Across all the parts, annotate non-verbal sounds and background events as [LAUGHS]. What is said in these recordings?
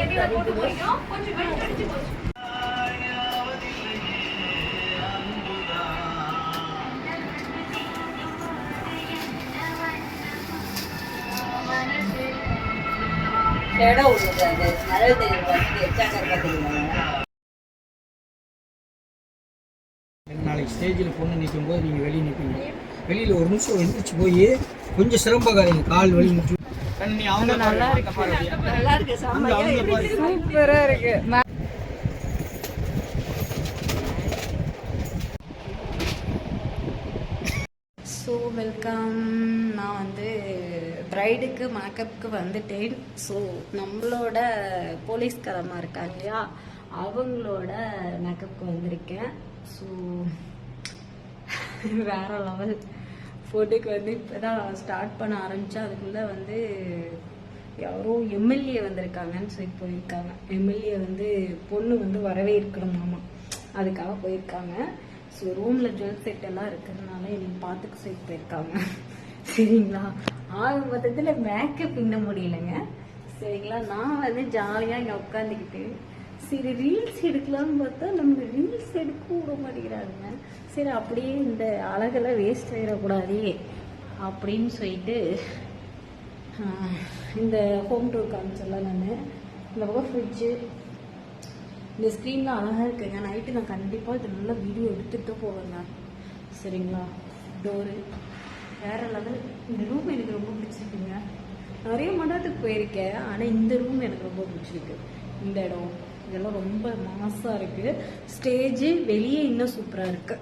அந்த மழை வந்து எச்சாங்க நாளைக்கு ஸ்டேஜில் பொண்ணு நிற்கும் போது நீங்கள் வெளியே நிற்பீங்க வெளியில் ஒரு நிமிஷம் எழுந்திரிச்சு போய் கொஞ்சம் சிரமப்படாதீங்க. கால் வலி நல்லா இருக்கு நல்லா இருக்கு சூப்பரா இருக்கு ஸோ வெல்கம் நான் வந்து ப்ரைடுக்கு மேக்கப்புக்கு வந்துட்டேன். ஸோ நம்மளோட போலீஸ்காரமாக இருக்கா இல்லையா? அவங்களோட மேக்கப்புக்கு வந்திருக்கேன். ஸோ வேற லெவல் ஃபோட்டோக்கு வந்து இப்போ தான் ஸ்டார்ட் பண்ண ஆரம்பித்தா அதுக்குள்ளே வந்து யாரோ எம்எல்ஏ வந்திருக்காங்கன்னு சொல்லி போயிருக்காங்க. எம்எல்ஏ வந்து பொண்ணு வந்து வரவே இருக்கணுமாமா அதுக்காக போயிருக்காங்க. ஸோ ரூமில் ஜுவல் செட் எல்லாம் இருக்கிறதுனால என்னை பார்த்துக்க சொல்லி போயிருக்காங்க. சரிங்களா? ஆக மொத்தத்தில் மேக்கப் இன்ன முடியலைங்க. சரிங்களா? நான் வந்து ஜாலியாக இங்கே உட்காந்துக்கிட்டு சரி ரீல்ஸ் எடுக்கலாம்னு பார்த்தா நம்ம ரீல்ஸ் எடுக்க விட மாட்டேங்கிறாங்க. சரி அப்படியே இந்த அழகெல்லாம் வேஸ்ட் ஆகிடக்கூடாதே அப்படின்னு சொல்லிட்டு இந்த ஹோம் டூர் காமிச்சிடலாம் நான். இந்த பக்கம் ஃப்ரிட்ஜு இந்த ஸ்க்ரீன்லாம் அழகாக இருக்குங்க. நைட்டு நான் கண்டிப்பாக இது நல்லா வீடியோ எடுத்துகிட்டு போவேங்க சரிங்களா? டோரு வேற லெவல் இந்த ரூம் எனக்கு ரொம்ப பிடிச்சிருக்குங்க. நிறைய மண்டபத்துக்கு போயிருக்கேன். ஆனால் இந்த ரூம் எனக்கு ரொம்ப பிடிச்சிருக்கு. இந்த இடம். இதெல்லாம் ரொம்ப மாசாக இருக்குது ஸ்டேஜு வெளியே இன்னும் சூப்பராக இருக்கு.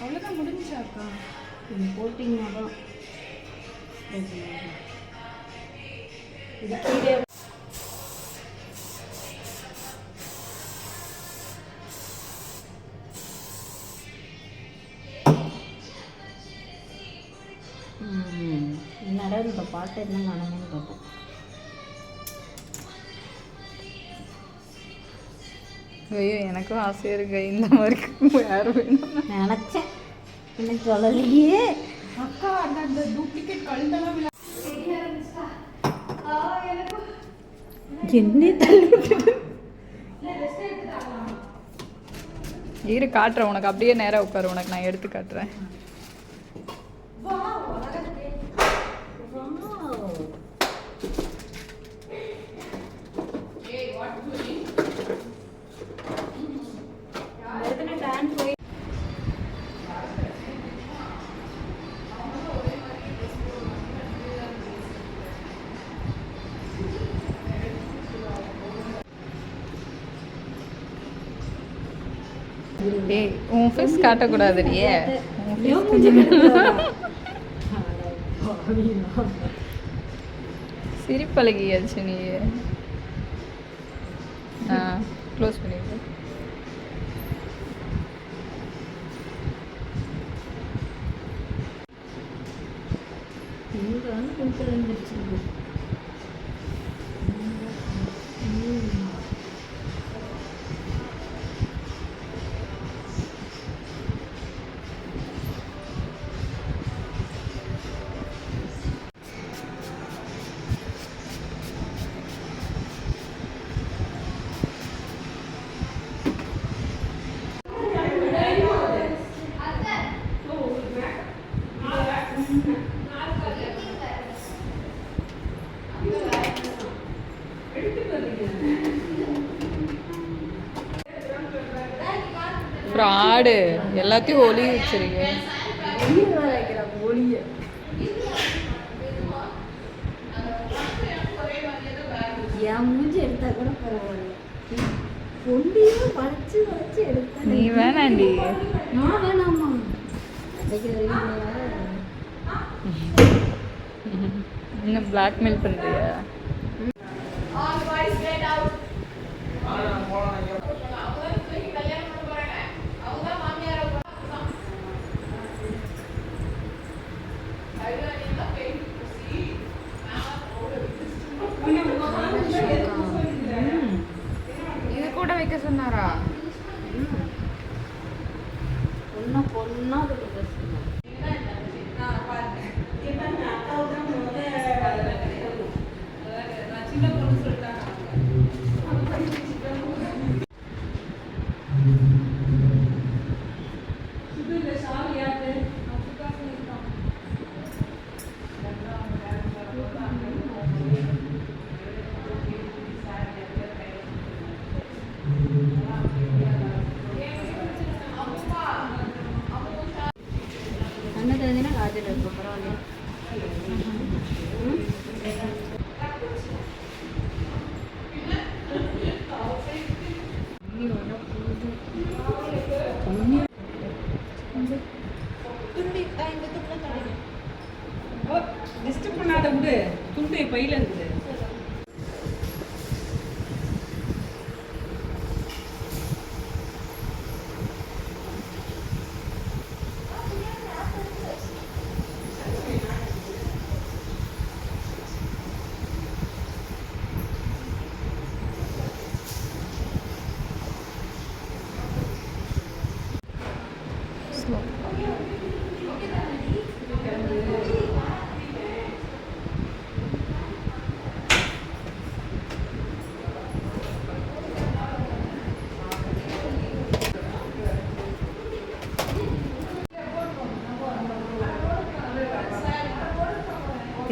அவ்வளோதான் முடிஞ்சாக்கா நீங்கள் போட்டிங்கன்னா தான் இது கீழே என்னடா இந்த பாட்டு என்ன காணுமேன்னு பார்ப்போம் ஐயோ எனக்கும் ஆசையா இருக்கு. இந்த மாதிரி யார் வேணும்? நினச்சேன். இன்னும் சொல்லலையே. அக்கா அந்த டூப்ளிகேட் கழுத்தெல்லாம் என்ன தள்ளி இரு காட்டுறேன். உனக்கு அப்படியே நேரா உட்காரு. உனக்கு நான் எடுத்து காட்டுறேன். டேய் உன் ஃபேஸ் காட்டக்கூடாதுடியே. [LAUGHS] சிரிப்பழகியாச்சு நீ. ஆ க்ளோஸ் பண்ணிடு. இங்க வந்து பிம்பிள் பொண்டியும் வளைச்சு வளைச்சு எடுத்தா நீ வேணாண்டி. இன்னும் பிளாக்மெயில் பண்ணுறியா இது பொண்ணா வைக்க சொன்னாரா பொண்ணா பொண்ணா அது ட்ரெஸ் கண்ணு தெரிஞ்சுன்னா காஜல் இருக்கும் பரவாயில்ல துண்டு இந்த துண்டு டிஸ்டர்ப் பண்ணாத விடு துண்டு பையில இருக்குது.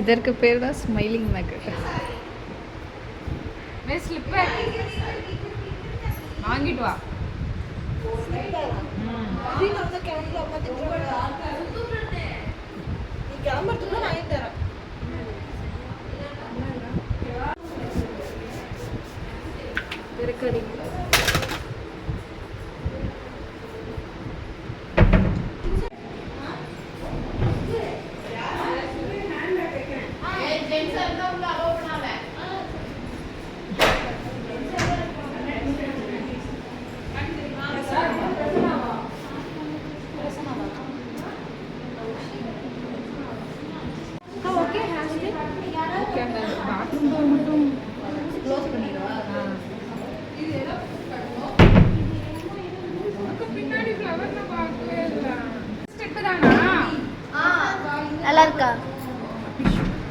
இதற்கு பேர் தான் ஸ்மைலிங் ஸ்லிப்பர் வாங்கிட்டு வா இருக்கடி ஓகே அந்த பாத்ரூம் டோர் மட்டும் க்ளோஸ் பண்ணிடுவா உனக்கு பின்னாடி ஃப்ளவர் நான் பார்க்கவே இல்லை ஸ்டெப் தானா நல்லா இருக்கா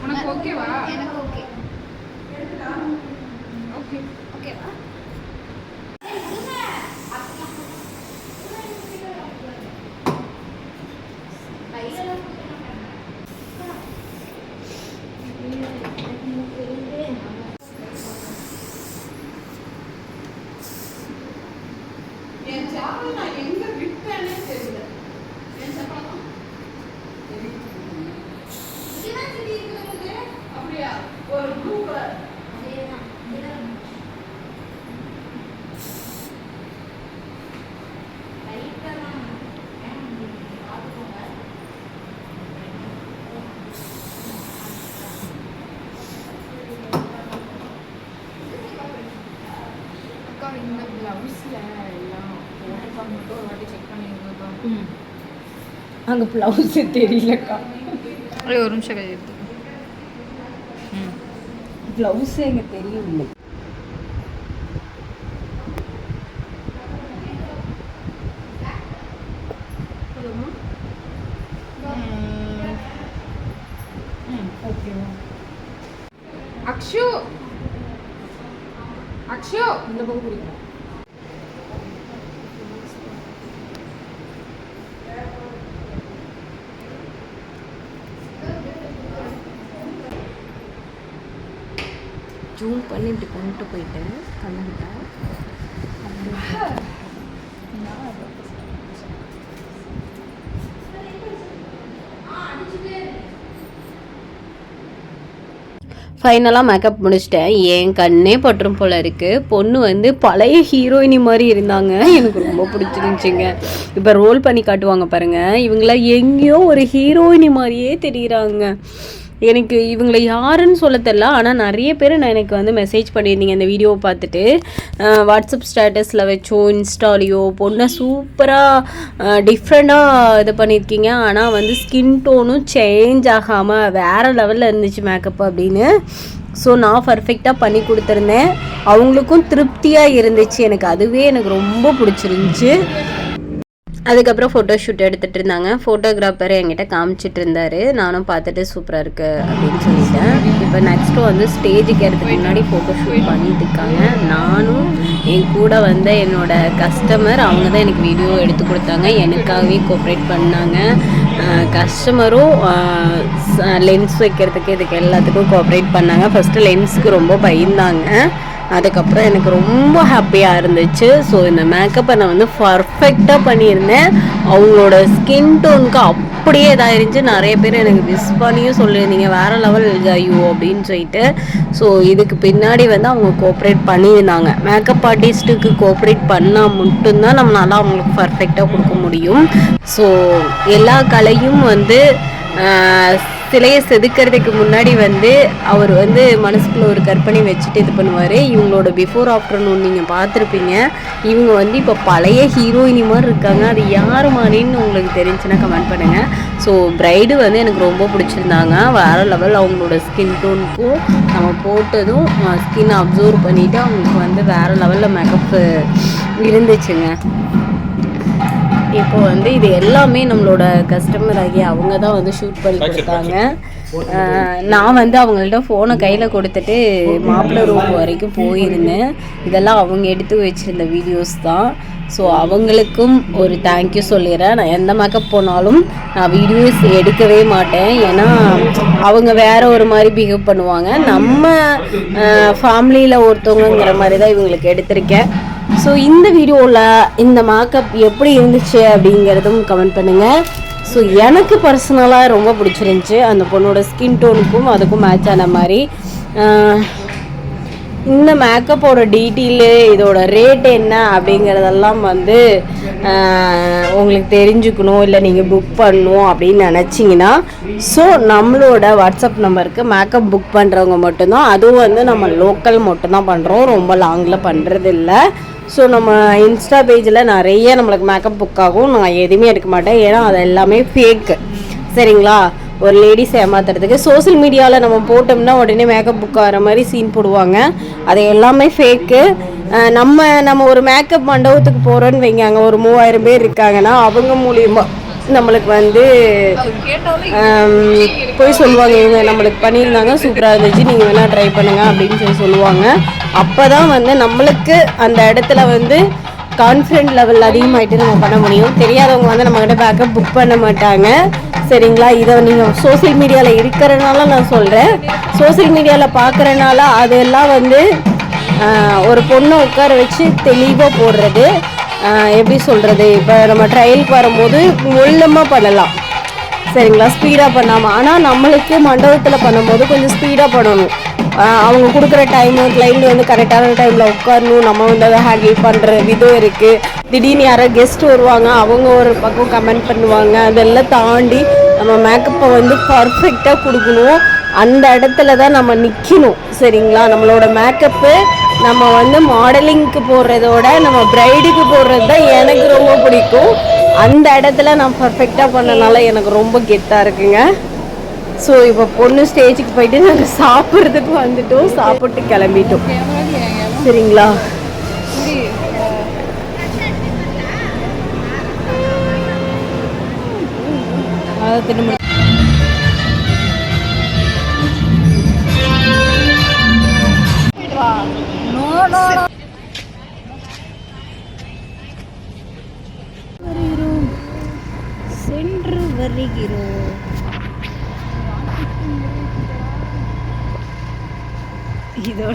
உனக்கு ஓகேவா எனக்கு ஓகே ஓகே ஓகேவா அக்கா இந்த ப்ளவுஸில் எல்லாம் போட்டிருக்காங்க மட்டும் ஒரு வாட்டி செக் பண்ணிருக்கோம் அங்கே ப்ளவுஸே தெரியலக்கா. ஒரு நிமிஷம் கை எடுத்து ப்ளவுஸே எங்கே தெரியவில்லை ஜூம் பண்ணி இப்படி கொண்டு போயிட்டேன் கண்ணுக்கிட்ட ஃபைனலாக மேக்கப் முடிச்சிட்டேன். என் கண்ணே பற்றும் போல இருக்குது பொண்ணு வந்து பழைய ஹீரோயினி மாதிரி இருந்தாங்க. எனக்கு ரொம்ப பிடிச்சிருந்துச்சிங்க. இப்போ ரோல் பண்ணி காட்டுவாங்க பாருங்கள் இவங்களாம் எங்கேயோ ஒரு ஹீரோயினி மாதிரியே தெரிகிறாங்க எனக்கு இவங்களை யாருன்னு சொல்ல தெரில ஆனால் நிறைய பேர் நான் எனக்கு வந்து மெசேஜ் பண்ணியிருந்தீங்க இந்த வீடியோவை பார்த்துட்டு. வாட்ஸ்அப் ஸ்டேட்டஸில் வச்சோ இன்ஸ்டாலேயோ பொண்ணை சூப்பராக டிஃப்ரெண்ட்டாக இது பண்ணியிருக்கீங்க. ஆனால் வந்து ஸ்கின் டோனும் சேஞ்ச் ஆகாமல் வேறு லெவலில் இருந்துச்சு மேக்கப் அப்படின்னு. ஸோ நான் பர்ஃபெக்டாக பண்ணி கொடுத்துருந்தேன். அவங்களுக்கும் திருப்தியாக இருந்துச்சு. எனக்கு அதுவே எனக்கு ரொம்ப பிடிச்சிருந்துச்சி. அதுக்கப்புறம் ஃபோட்டோ ஷூட் எடுத்துகிட்டு இருந்தாங்க. ஃபோட்டோகிராஃபர் என்கிட்ட காமிச்சிட்டு இருந்தாரு. நானும் பார்த்துட்டு சூப்பராக இருக்கு அப்படின்னு சொல்லிட்டேன். இப்போ நெக்ஸ்ட்டு வந்து ஸ்டேஜுக்கு ஏறதுக்கு முன்னாடி ஃபோட்டோ ஷூட் பண்ணிட்டு இருக்காங்க. நானும் என் கூட வந்த என்னோட கஸ்டமர் அவங்க தான் எனக்கு வீடியோ எடுத்து கொடுத்தாங்க. எனக்காகவே கோஆப்ரேட் பண்ணாங்க. கஸ்டமரும் லென்ஸ் வைக்கிறதுக்கு இதுக்கு எல்லாத்துக்கும் கோஆப்ரேட் பண்ணாங்க. ஃபஸ்ட்டு லென்ஸ்க்கு ரொம்ப பயந்தாங்க. அதுக்கப்புறம் எனக்கு ரொம்ப ஹாப்பியாக இருந்துச்சு. ஸோ இந்த மேக்கப்பை நான் வந்து பர்ஃபெக்டாக பண்ணியிருந்தேன். அவங்களோட ஸ்கின் டோனுக்கு அப்படியே இதாயிருந்துச்சு. நிறைய பேர் எனக்கு மிஸ் பண்ணியும் சொல்லியிருந்தீங்க. வேறு லெவல் ஐயோ அப்படின்னு சொல்லிட்டு. ஸோ இதுக்கு பின்னாடி வந்து அவங்க கோஆப்ரேட் பண்ணியிருந்தாங்க. மேக்கப் ஆர்டிஸ்ட்டுக்கு கோஆப்ரேட் பண்ணால் மட்டும்தான் நம்மளால அவங்களுக்கு பர்ஃபெக்டாக கொடுக்க முடியும். ஸோ எல்லா கலையும் வந்து சிலையை செதுக்கிறதுக்கு முன்னாடி வந்து அவர் வந்து மனசுக்குள்ள ஒரு கற்பனை வச்சுட்டு இது பண்ணுவார். இவங்களோட பிஃபோர் ஆஃப்டர்நூன் நீங்கள் பார்த்துருப்பீங்க. இவங்க வந்து இப்போ பழைய ஹீரோயினி மாதிரி இருக்காங்க. அது யார் மாதிரின்னு உங்களுக்கு தெரிஞ்சுன்னா கமெண்ட் பண்ணுங்கள் ஸோ ப்ரைடு வந்து எனக்கு ரொம்ப பிடிச்சிருந்தாங்க. வேறு லெவல் அவங்களோட ஸ்கின் டோனுக்கும் நம்ம போட்டதும் ஸ்கின் அப்சர்வ் பண்ணிவிட்டு அவங்களுக்கு வந்து வேறு லெவலில் மேக்கப் இருந்துச்சுங்க. இப்போ வந்து இது எல்லாமே நம்மளோட கஸ்டமர் ஆகி அவங்க தான் வந்து ஷூட் பண்ணி கொடுத்தாங்க. நான் வந்து அவங்கள்ட்ட ஃபோனை கையில் கொடுத்துட்டு மாப்பிள்ளை ரூம் வரைக்கும் போயிருந்தேன். இதெல்லாம் அவங்க எடுத்து வச்சிருந்த வீடியோஸ் தான். ஸோ அவங்களுக்கும் ஒரு தேங்க்யூ சொல்லிடுறேன். நான் எந்த மேக்கப் போனாலும் நான் வீடியோஸ் எடுக்கவே மாட்டேன். ஏன்னா அவங்க வேற ஒரு மாதிரி பிஹேவ் பண்ணுவாங்க. நம்ம ஃபேமிலியில் ஒருத்தவங்கங்கிற மாதிரி தான் இவங்களுக்கு எடுத்திருக்கேன். ஸோ இந்த வீடியோவில் இந்த மேக்கப் எப்படி இருந்துச்சு அப்படிங்கிறதும் கமெண்ட் பண்ணுங்கள் ஸோ எனக்கு பர்சனலாக ரொம்ப பிடிச்சிருந்துச்சி. அந்த பொண்ணோட ஸ்கின் டோனுக்கும் அதுக்கும் மேட்ச் ஆன மாதிரி. இந்த மேக்கப்போட டீட்டெயிலு இதோட ரேட் என்ன அப்படிங்கிறதெல்லாம் வந்து உங்களுக்கு தெரிஞ்சுக்கணும். இல்லை நீங்கள் புக் பண்ணணும் அப்படின்னு நினச்சிங்கன்னா ஸோ நம்மளோட வாட்ஸ்அப் நம்பருக்கு மேக்கப் புக் பண்ணுறவங்க மட்டும்தான். அதுவும் வந்து நம்ம லோக்கல் மட்டும்தான் பண்ணுறோம் ரொம்ப லாங்கில் பண்ணுறதில்லை ஸோ நம்ம இன்ஸ்டா பேஜில் நிறைய நம்மளுக்கு மேக்கப் புக் ஆகும். நான் எதுவுமே எடுக்க மாட்டேன். ஏன்னா அது எல்லாமே ஃபேக்கு சரிங்களா? ஒரு லேடிஸ் ஏமாத்துறதுக்கு. சோஷியல் மீடியாவில் நம்ம போட்டோம்னா உடனே மேக்கப் புக் ஆகிற மாதிரி சீன் போடுவாங்க. அது எல்லாமே ஃபேக்கு நம்ம நம்ம ஒரு மேக்கப் மண்டபத்துக்கு போகிறோன்னு வைங்க. அங்கே ஒரு மூவாயிரம் பேர் இருக்காங்கன்னா அவங்க மூலியமாக நம்மளுக்கு வந்து போய் சொல்லுவாங்க. இவங்க நம்மளுக்கு பண்ணியிருந்தாங்க. சூப்பராக இருந்துச்சு. நீங்கள் வேணால் ட்ரை பண்ணுங்க அப்படின்னு சொல்லி சொல்லுவாங்க. அப்போ தான் வந்து நம்மளுக்கு அந்த இடத்துல வந்து கான்ஃபிடென்ட் லெவல் அதிகமாகிட்டு நம்ம பண்ண முடியும். தெரியாதவங்க வந்து நம்மக்கிட்ட பேக்கப் புக் பண்ண மாட்டாங்க. சரிங்களா? இதை நீங்கள் சோஷியல் மீடியாவில் இருக்கிறனால நான் சொல்கிறேன் சோஷியல் மீடியாவில் பார்க்குறனால அதெல்லாம் வந்து ஒரு பொண்ணை உட்கார வச்சு தெளிவாக போடுறது. எப்படி சொல்கிறது இப்போ நம்ம ட்ரையலுக்கு வரும்போது முள்ளமாக பண்ணலாம். சரிங்களா? ஸ்பீடாக பண்ணாமல் ஆனால் நம்மளுக்கு மண்டபத்தில் பண்ணும்போது கொஞ்சம் ஸ்பீடாக பண்ணணும். அவங்க கொடுக்குற டைமு கிளைண்ட் வந்து கரெக்டான டைமில் உட்காரணும். நம்ம வந்து அதை ஹேண்டில் பண்ணுற விதம் இருக்குது திடீர்னு யாரோ கெஸ்ட் வருவாங்க. அவங்க ஒரு பக்கம் கமெண்ட் பண்ணுவாங்க. அதெல்லாம் தாண்டி நம்ம மேக்கப்பை வந்து பர்ஃபெக்டாக கொடுக்கணும். அந்த இடத்துல தான் நம்ம நிற்கணும் சரிங்களா? நம்மளோட மேக்கப்பு நம்ம வந்து மாடலிங்க்கு போடுறதோட நம்ம பிரைடுக்கு போடுறது தான் எனக்கு ரொம்ப பிடிக்கும். அந்த இடத்துல நான் பர்ஃபெக்டாக பண்ணனால எனக்கு ரொம்ப கெத்தாக இருக்குங்க. ஸோ இப்போ பொண்ணு ஸ்டேஜுக்கு போயிட்டு நாங்கள் சாப்பிட்றதுக்கு வந்துட்டோம். சாப்பிட்டு கிளம்பிட்டோம். சரிங்களா? அதை திரும்ப சென்று வருகிறோம். இதோட